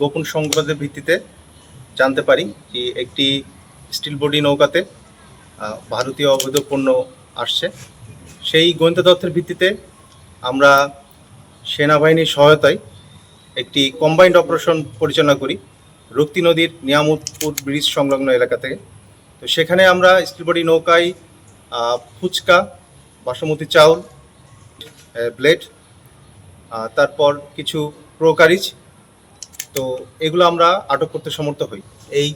গোপন সংবাদের ভিত্তিতে জানতে পারি যে একটি স্টিল বডি নৌকাতে ভারতীয় অবৈধ পণ্য আসছে। সেই গোয়েন্দা তথ্যের ভিত্তিতে আমরা সেনাবাহিনীর সহায়তায় একটি কম্বাইন্ড অপারেশন পরিচালনা করি, রক্তি নদীর নিয়ামতপুর ব্রিজ সংলগ্ন এলাকা থেকে। তো সেখানে আমরা স্টিল বডি নৌকায় ফুচকা, বাসমতি চাউল ব্লেড তারপর কিছু প্রোকারিজ তো এগুলো আমরা আটক করতে সমর্থ হই। এই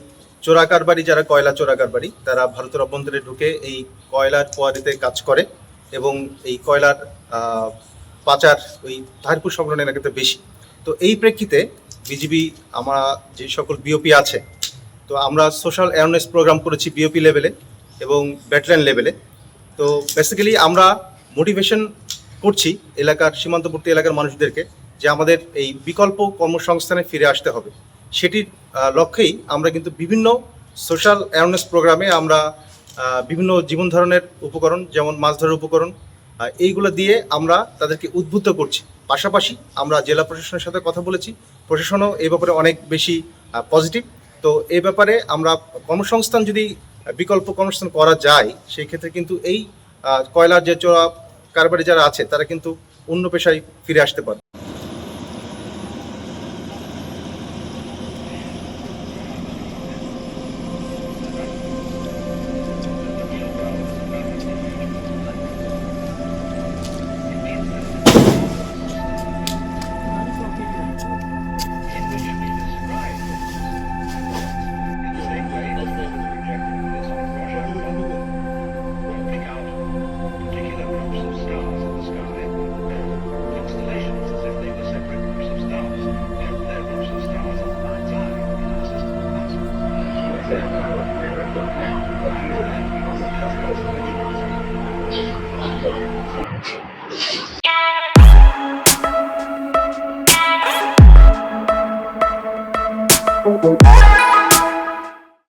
চোরাকারবারি যারা কয়লা চোরাকারবারি তারা ভারতের অভ্যন্তরে ঢুকে এই কয়লার কোয়ারিতে কাজ করে এবং এই কয়লার পাচার ওই ধারপুর সংলগ্ন এলাকাতে বেশি। তো এই প্রেক্ষিতে বিজিবি আমরা যে সকল বিওপি আছে, তো আমরা সোশ্যাল অ্যাওয়ারনেস প্রোগ্রাম করেছি বিওপি লেভেলে এবং ব্যাটালিয়ন লেভেলে। তো বেসিক্যালি আমরা মোটিভেশন করছি এলাকার, সীমান্তবর্তী এলাকার মানুষদেরকে যে আমাদের এই বিকল্প কর্মসংস্থানে ফিরে আসতে হবে। সেটির লক্ষ্যেই আমরা কিন্তু বিভিন্ন সোশ্যাল অ্যাওয়ারনেস প্রোগ্রামে আমরা বিভিন্ন জীবন ধরনের উপকরণ, যেমন মাছ ধরার উপকরণ এইগুলো দিয়ে আমরা তাদেরকে উদ্বুদ্ধ করছি। পাশাপাশি আমরা জেলা প্রশাসনের সাথে কথা বলেছি। প্রশাসনও এই ব্যাপারে অনেক বেশি পজিটিভ তো এই ব্যাপারে আমরা কর্মসংস্থান যদি বিকল্প কর্মসংস্থান করা যায়, সেই ক্ষেত্রে কিন্তু এই কয়লার যে চোরা কারবারি যারা আছে, তারা কিন্তু অন্য পেশায় ফিরে আসতে পারে